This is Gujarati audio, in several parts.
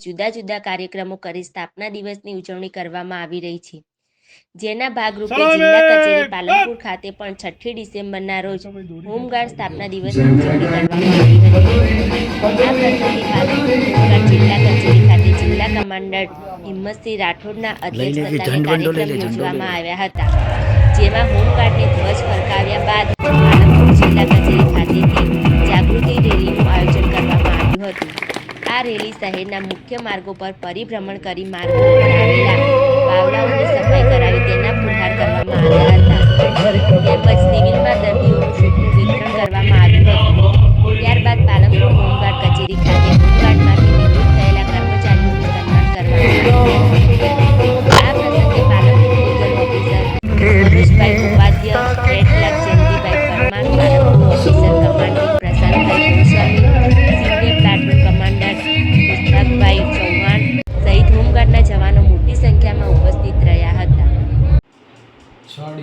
જુદા જુદા કાર્યક્રમો કરી સ્થાપના દિવસની ઉજવણી કરવામાં આવી રહી છે. જેના ભાગરૂપે જિલ્લા કચેરી પાલનપુર ખાતે પણ છઠ્ઠી ડિસેમ્બરના રોજ હોમગાર્ડ સ્થાપના દિવસની ઉજવણી કરવામાં આવી હતી જિલ્લા કચેરી ખાતે જિલ્લા કમાન્ડર હિંમતસિંહ રાઠોડના અધ્યક્ષસ્થાને કાર્યક્રમ યોજવામાં આવ્યા હતા જેમાં હોમગાર્ડને ધ્વજ ફરકાવ્યા બાદ પાલનપુર જિલ્લા કચેરી ખાતેથી જાગૃતિ રેલીનું આયોજન કરવામાં આવ્યું હતું. આ રેલી શહેરના મુખ્ય માર્ગો પર પરિભ્રમણ કરી માર્ગો પર આવેલા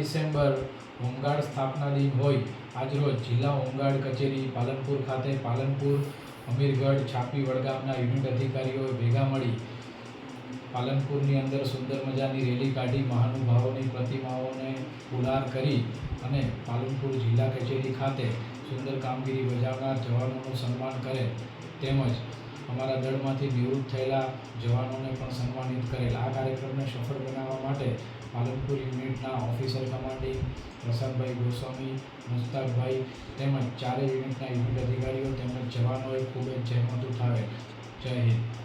ડિસેમ્બર હોમગાર્ડ સ્થાપના દિન હોય આજરોજ જિલ્લા હોમગાર્ડ કચેરી પાલનપુર ખાતે પાલનપુર, અમીરગઢ છાપી વડગામના યુનિટ અધિકારીઓએ ભેગા મળી પાલનપુરની અંદર સુંદર મજાની રેલી કાઢી, મહાનુભાવોની પ્રતિમાઓને ફુલાર કરી અને પાલનપુર જિલ્લા કચેરી ખાતે સુંદર કામગીરી બજાવનાર જવાનોનું સન્માન કરે. તેમજ અમારા દળમાંથી નિવૃત્ત થયેલા જવાનોને પણ સન્માનિત કરેલ. આ કાર્યક્રમને સફળ બનાવવા માટે પાલનપુર યુનિટના ઓફિસર કમાન્ડિંગ પ્રસાદભાઈ ગોસ્વામી, મુસ્તાકભાઈ તેમજ ચારે યુનિટના યુનિટ અધિકારીઓ તેમજ જવાનોએ ખૂબ જ જહેમત ઉઠાવેલ. જય હિન્દ.